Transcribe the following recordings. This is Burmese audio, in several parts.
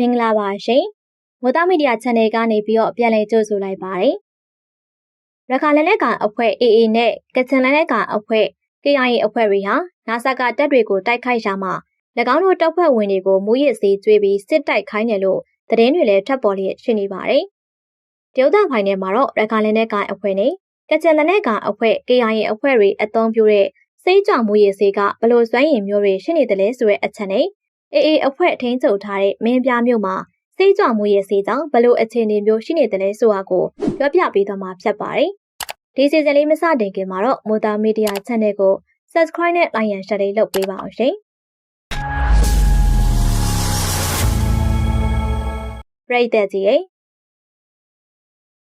မင်္ဂလာပါရှင်။မိုးသားမီဒီယာ channel ကနေပြီးတော့ပြန်လည်ကြိုဆိုလိုက်ပါတယ်။ရခိုင်လက်နက်ကောင်အဖွဲ့ AA နဲ့ကချင်လက်နက်ကောင်အဖွဲ့ KIA အဖွဲ့တွေဟာနာဆာကတပ်တွေကိုတိုက်ခိုက်ရာမှာ၎င်းတို့တပ်ဖွဲ့ဝင်တွေကိုမူရစ်စေးကျွေးပြီးစစ်တိုက်ခိုင်းတယ်လို့သတင်းတွေလည်းထပ်ပေါ်လျက်ရှိနေပါတယ်။တရုတ်တဖိုင်ထဲမှာတော့ရခိုင်လက်နက်ကောင်အဖွဲ့နဲ့ကချင်လက်နက်ကောင်အဖွဲ့ KIA အဖွဲ့တွေအသုံးပြုတဲ့စိတ်ကြောင့်မူရစ်စေးကဘလို့စွမ်းရည်မျိုးတွေရှိနေတယ်လဲဆိုတဲ့အချက်နဲ့ အေအေအဖွဲ့ထိန်းချုပ်ထားတဲ့မင်းပြမြို့မှာစိတ်ကြွမှုရဲ့စေကြောင့်ဘလို့အခြေအနေမျိုးရှိနေတယ်လဲဆိုတာကိုပြောပြပေးသွားမှာဖြစ်ပါတယ်။ဒီစီဇန်လေးမစတင်ခင်မှာတော့မိုတာမီဒီယာ channel ကို subscribe နဲ့ like and share လေးလုပ်ပေးပါအောင်ရှင်။ပရိသတ်ကြီးရဲ့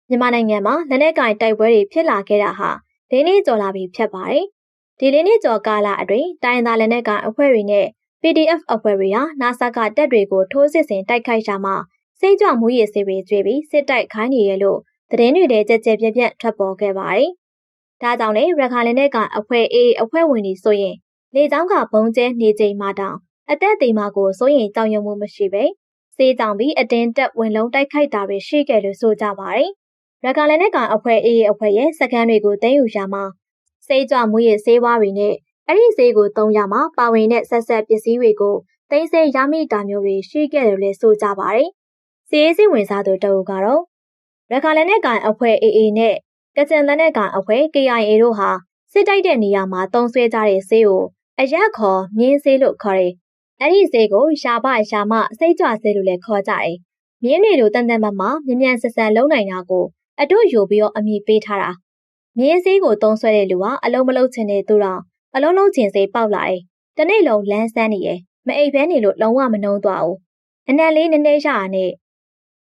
မြန်မာနိုင်ငံမှာလက်နက်ကင်တိုက်ပွဲတွေဖြစ်လာခဲ့တာဟာ၄နှစ်ကျော်လာပြီဖြစ်ပါတယ်။ဒီ၄နှစ်ကျော်ကာလအတွင်းတိုင်းသားလက်နက်ကင်အဖွဲ့တွေနဲ့ PDF အဖွဲ့တွေဟာနာဆာကတပ်တွေကိုထိုးစစ်ဆင်တိုက်ခိုက်ရှာမှာစိတ်ကြွမှုရည်စေတွေကျွေးပြီးစစ်တိုက်ခိုင်းနေရလို့သတင်းတွေလည်းကြက်ကြက်ပြက်ပြက်ထွက်ပေါ်ခဲ့ပါတယ်။ဒါကြောင့်လည်းရခိုင်လက်နက်ကအဖွဲ့အေးအဖွဲ့ဝင်တွေဆိုရင်လေကြောင်းကဘုံကျဲနေချိန်မှတောင်အသက်သေးမှကိုစိုးရင်ကြောင်ရုံမှုမရှိပဲစေးကြောင်ပြီးအတင်းတက်ဝင်လုံးတိုက်ခိုက်တာတွေရှိခဲ့လို့ဆိုကြပါတယ်။ရခိုင်လက်နက်ကအဖွဲ့အေးအဖွဲ့ရဲ့စကန်တွေကိုသိမ်းယူရှာမှာစေးကြွမှုရည်စေးဝါးတွေနဲ့ အဲ့ဒီဈေးကိုသုံးရမှာပါဝင်တဲ့ဆက်ဆက်ပစ္စည်းတွေကိုသိမ်းဆည်းရမိတာမျိုးတွေရှိခဲ့တယ်လို့ဆိုကြပါတယ်။စီးရေးစိဝင်စားသူတအုပ်ကတော့ရခိုင်လက်နက်ကန်အဖွဲ့ AA နဲ့ကချင်လက်နက်ကန်အဖွဲ့ KIA တို့ဟာစစ်တိုက်တဲ့နေရာမှာတုံးဆွဲကြတဲ့ဈေးကိုအရက်ခေါ်မြင်းဈေးလို့ခေါ်တယ်။အဲ့ဒီဈေးကိုရှာပရှာမစိတ်ကြွဈေးလို့လည်းခေါ်ကြတယ်။မြင်းတွေလိုတန်တန်မမမြ мян ဆက်ဆက်လုံးနိုင်တာကိုအတို့ယူပြီးတော့အမိပေးထားတာ။မြင်းဈေးကိုတုံးဆွဲတဲ့လူကအလုံးမလုံးချင်တဲ့သူတော် အလုံးလုံးချင်စိပေါက်လာတယ်။တနေ့လုံးလန်းဆန်းနေရယ်မအိပ်ဘဲနေလို့လုံးဝမနှုံးသွားဘူး။အနံလေးနည်းနည်းရရနဲ့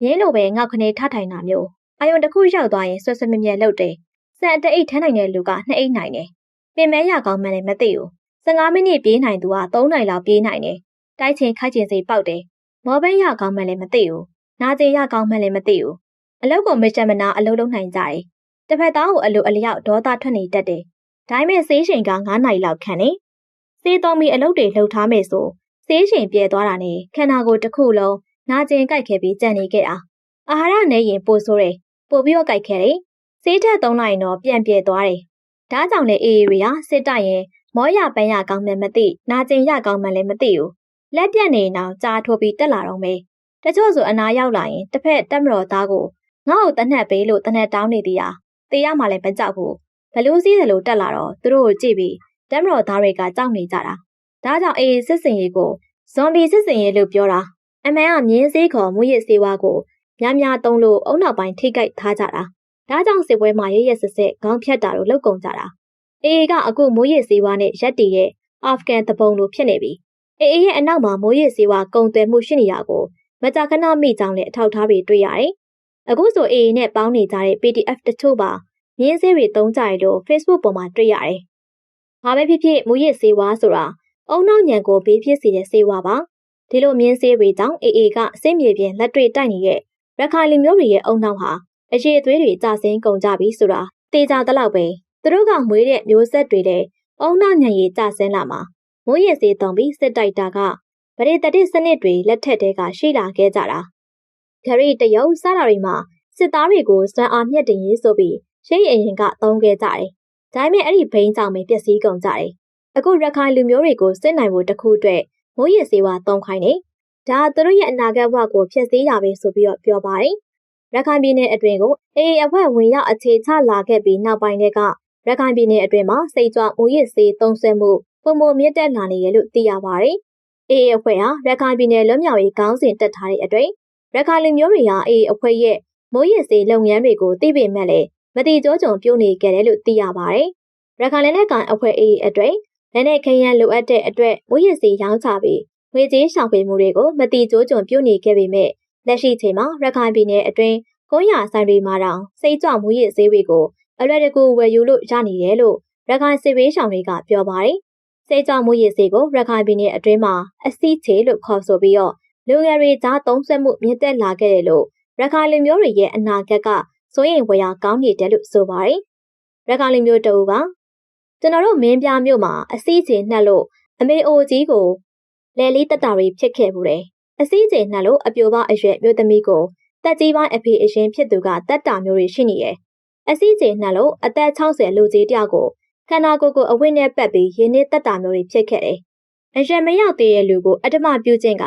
ရင်းလိုပဲငေါက်ခနေထထိုင်တာမျိုးအယုံတစ်ခုရောက်သွားရင်ဆွဆွမြဲမြဲလှုပ်တယ်။စံအတအိတ်ထမ်းနိုင်တဲ့လူကနှစ်အိတ်နိုင်တယ်။ပင်မဲရကောင်းမှလည်းမသိဘူး။15မိနစ်ပြေးနိုင်သူက3နိုင်လောက်ပြေးနိုင်တယ်။တိုက်ချင်ခိုက်ချင်စိပေါက်တယ်။မော်ဘဲရကောင်းမှလည်းမသိဘူး။နာကျင်ရကောင်းမှလည်းမသိဘူး။အလုတ်ကိုမချက်မနာအလုတ်လုံးနိုင်ကြတယ်။တစ်ဖက်သားကိုအလိုအလျောက်ဒေါသထွက်နေတတ်တယ်။ ဒါပေမဲ့ဆေးချိန်က9နိုင်လောက်ခံနေ။ဆေးသုံးပြီးအလုပ်တွေလှုပ်ထားမယ်ဆိုဆေးချိန်ပြဲသွားတာနဲ့ခန္ဓာကိုယ်တစ်ခုလုံးနာကျင်ကြိုက်ခဲ့ပြီးကြံ့နေခဲ့တာ။အာဟာရနဲ့ရင်ပိုဆိုးတယ်။ပိုပြီးတော့ကြိုက်ခဲ့တယ်။ဆေးထက်သုံးလိုက်တော့ပြန်ပြဲသွားတယ်။ဒါကြောင့်လေအေးရီဟာစစ်တိုက်ရင်မောရပန်းရကောင်းမှမသိနာကျင်ရကောင်းမှလည်းမသိဘူး။လက်ပြက်နေအောင်ကြားထိုးပြီးတက်လာတော့မယ်။တချို့ဆိုအနာရောက်လာရင်တစ်ဖက်တက်မတော်သားကိုငါ့ကိုတနက်ပေးလို့တနက်တောင်းနေသေးတာ။တေးရမှလည်းမကြောက်ဘူး ဘလူးစည်းစလိုတက်လာတော့သူတို့ကိုကြည့်ပြီးတမ်မတော်သားတွေကကြောက်နေကြတာဒါကြောင့်အေးစစ်စင်ရေးကိုဇွန်ဘီစစ်စင်ရေးလို့ပြောတာအမှန်ကမြင်းစည်းခေါ်မူရစ်စေဝါကိုများများသုံးလို့အုံနောက်ပိုင်းထိခိုက်ထားကြတာဒါကြောင့်စစ်ပွဲမှာရရစစ်စစ်ခေါင်းဖြတ်တာတို့လောက်ကုန်ကြတာအေးကအခုမိုးရစ်စေဝါနဲ့ရက်တီရဲ့အာဖဂန်တပုံလိုဖြစ်နေပြီအေးရဲ့အနောက်မှာမိုးရစ်စေဝါကုံသွယ်မှုရှိနေတာကိုမကြာခဏမိကြောင်းနဲ့အထောက်ထားတွေတွေ့ရတယ်အခုဆိုအေးနဲ့ပေါင်းနေကြတဲ့ PDF တချို့ပါ မြင်းဆေးတွေသုံးကြရလို့ Facebook ပေါ်မှာတွေ့ရတယ်။ဘာပဲဖြစ်ဖြစ်မူရစ်ဆေးဝါးဆိုတာအုံနောက်ညံကိုဘေးဖြစ်စေတဲ့ဆေးဝါးပါ။ဒီလိုမြင်းဆေးတွေကြောင့် AA ကစိတ်မြေပြင်လက်တွေ့တိုက်နေတဲ့ရခိုင်လူမျိုးတွေရဲ့အုံနောက်ဟာအရေးအသွေးတွေကျဆင်းကုန်ကြပြီဆိုတာတေချာတလောက်ပဲသူတို့ကမွေးတဲ့မျိုးဆက်တွေတဲ့အုံနောက်ညံရီကျဆင်းလာမှာမူရစ်ဆေးသုံးပြီးစစ်တိုက်တာကဗရေတတိစနစ်တွေလက်ထက်တဲကရှိလာခဲ့ကြတာ။ဂရီတရုတ်စတာတွေမှာစစ်သားတွေကိုစွမ်းအားမြင့်တင်ရေးဆိုပြီး ရှိအရင်ကသုံးခဲ့ကြတယ်။ဒါပေမဲ့အဲ့ဒီဘိန်းကြောင့်ပဲပျက်စီးကုန်ကြတယ်။အခုရခိုင်လူမျိုးတွေကိုစစ်နိုင်ဖို့တခုအတွက်မိုးရည်စေဝါသုံးခိုင်းတယ်။ဒါသူတို့ရဲ့အနာဂတ်ဘဝကိုဖျက်ဆီးတာပဲဆိုပြီးတော့ပြောပါတယ်။ရခိုင်ပြည်နယ်အတွင်းကိုအေအေအဖွဲ့ဝင်ရောက်အခြေချလာခဲ့ပြီးနောက်ပိုင်းတွေကရခိုင်ပြည်နယ်အတွင်းမှာစိတ်ကြွမိုးရည်စေးသုံးဆွဲမှုပုံမမြင့်တက်လာနေရလို့သိရပါတယ်။အေအေအဖွဲ့ဟာရခိုင်ပြည်နယ်လွတ်မြောက်ရေးခေါင်းစဉ်တက်ထားတဲ့အတွက်ရခိုင်လူမျိုးတွေဟာအေအေအဖွဲ့ရဲ့မိုးရည်စေးလုပ်ငန်းတွေကိုသိပေမဲ့လည်း မတိကျကြုံပြုံးနေခဲ့တယ်လို့သိရပါတယ်။ရခိုင်လက်နက်ကန်အဖွဲ့အေးအတွက်လက်နက်ခရမ်းလိုအပ်တဲ့အတွက်မွေးရစီရောင်းချပြီးငွေကြေးဆောင်ပေးမှုတွေကိုမတိကျကြုံပြုံးနေခဲ့ပေမဲ့လက်ရှိချိန်မှာရခိုင်ပြည်နယ်အတွင်းကုန်းရဆိုင်တွေမှာတောင်စိတ်ကြွမွေးရဈေးတွေကိုအလွယ်တကူဝယ်ယူလို့ရနေတယ်လို့ရခိုင်စစ်ဘေးရှောင်တွေကပြောပါတယ်။စိတ်ကြွမွေးရဈေးကိုရခိုင်ပြည်နယ်အတွင်းမှာအစီချေလို့ခေါ်ဆိုပြီးတော့လူငယ်တွေကြားသုံးဆွဲမှုမြင့်တက်လာခဲ့တယ်လို့ရခိုင်လူမျိုးတွေရဲ့အနာဂတ်က စိုးရင်ဝယ်ရကောင်းနေတယ်လို့ဆိုပါတယ်။ရခိုင်လူမျိုးတအူကကျွန်တော်တို့မင်းပြမြို့မှာအစည်းအချေနှက်လို့အမေအိုကြီးကိုလဲလေးတက်တာတွေဖြစ်ခဲ့ဘူးတယ်အစည်းအကျယ်နှက်လို့အပြိုပအရွယ်မြို့သမီးကိုတက်ကြီးပိုင်းအဖေအရင်ဖြစ်သူကတက်တာမျိုးတွေရှိနေတယ်။အစည်းအကျယ်နှက်လို့အသက်60လူကြီးတယောက်ကိုခန္ဓာကိုယ်ကိုအဝတ်နဲ့ပတ်ပြီးရင်းနှီးတက်တာမျိုးတွေဖြစ်ခဲ့တယ်။အရွယ်မရောက်သေးတဲ့လူကိုအတ္တမပြုခြင်းက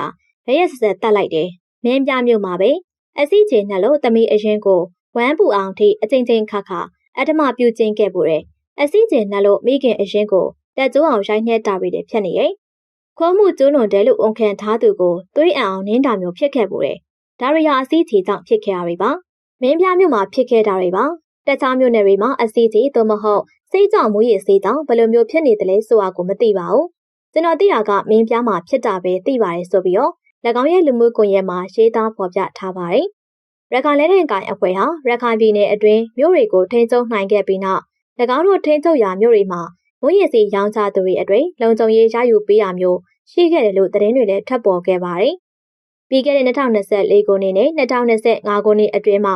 ရရက်ဆက်ဆက်တတ်လိုက်တယ်။မင်းပြမျိုးမှာပဲအစည်းအကျယ်နှက်လို့သမီးအရင်ကို ဝမ်းပူအောင်ထိအချိန်ချင်းခါခါအတ္တမပြုခြင်းခဲ့ပို့တယ်။အစည်းအကျယ်နှက်လို့မိခင်အရင်ကိုတက်ကျိုးအောင်ရိုက်နှက်တာတွေဖြစ်နေတယ်။ခိုးမှုကျူးလွန်တယ်လို့ဝန်ခံထားသူကိုသွေးအံအောင်နင်းတာမျိုးဖြစ်ခဲ့ပို့တယ်။ဒါရီယာအစည်းအချေကြောင့်ဖြစ်ခဲ့ရတွေပါ။မင်းပြမျိုးမှာဖြစ်ခဲ့တာတွေပါ။တခြားမျိုးနယ်တွေမှာအစည်းအချေသို့မဟုတ်စိတ်ကြောင့်မူရည်စိတ်ကြောင့်ဘယ်လိုမျိုးဖြစ်နေတယ်လဲဆိုတာကိုမသိပါဘူး။ကျွန်တော်သိတာကမင်းပြမှာဖြစ်တာပဲသိပါတယ်ဆိုပြီးတော့၎င်းရဲ့လူမှုကွန်ရက်မှာရေးသားဖော်ပြထားပါတယ်။ ရခိုင်လက်နက်ကိုင်အဖွဲ့ဟာရခိုင်ပြည်နယ်အတွင်းမြို့တွေကိုထိန်းချုပ်နိုင်ခဲ့ပြီးနောက်၎င်းတို့ထိန်းချုပ်ရာမြို့တွေမှာမွေးရည်စီရောင်းချသူတွေအတွင်းလုံခြုံရေးရယူပေးရမျိုးရှိခဲ့တယ်လို့သတင်းတွေလည်းထပ်ပေါ်ခဲ့ပါတယ်။ပြီးခဲ့တဲ့2024ခုနှစ်နဲ့2025ခုနှစ်အတွင်းမှာ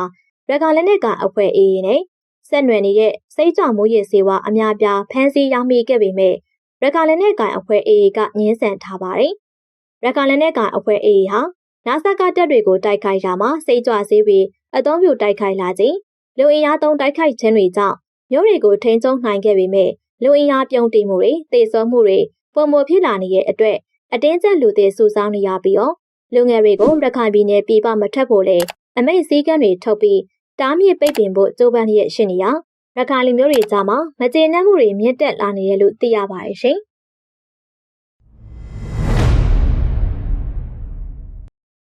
ရခိုင်လက်နက်ကိုင်အဖွဲ့ AA နဲ့ဆက်နွယ်နေတဲ့စိတ်ကြောင့်မွေးရည်စေဝါအများပြားဖမ်းဆီးရောက်မိခဲ့ပေမဲ့ရခိုင်လက်နက်ကိုင်အဖွဲ့ AA ကငင်းဆန်ထားပါတယ်။ရခိုင်လက်နက်ကိုင်အဖွဲ့ AA ဟာ နာဆာကတပ်တွေကိုတိုက်ခိုက်ရာမှာစိတ်ကြွစေးပြီးအသုံးပြုတိုက်ခိုက်လာခြင်းလူအင်အားသုံးတိုက်ခိုက်ခြင်းတွေကြောင့်မျိုးတွေကိုထိန်းချုပ်နိုင်ခဲ့ပေမဲ့လူအင်အားပြုံးတိမှုတွေတေဆောမှုတွေပုံမဖြစ်လာနေတဲ့အတွက်အတင်းကျပ်လူတွေစုဆောင်းနေရပြီးတော့လူငယ်တွေကိုရခိုင်ပြည်နယ်ပြည်ပမထက်ဖို့လေအမိတ်စည်းကမ်းတွေထုတ်ပြီးတားမြစ်ပိတ်ပင်ဖို့ကြိုးပမ်းရရှိနေရရခိုင်လူမျိုးတွေကြားမှာမကျေနပ်မှုတွေမြင့်တက်လာနေရလို့သိရပါတယ်ရှင်။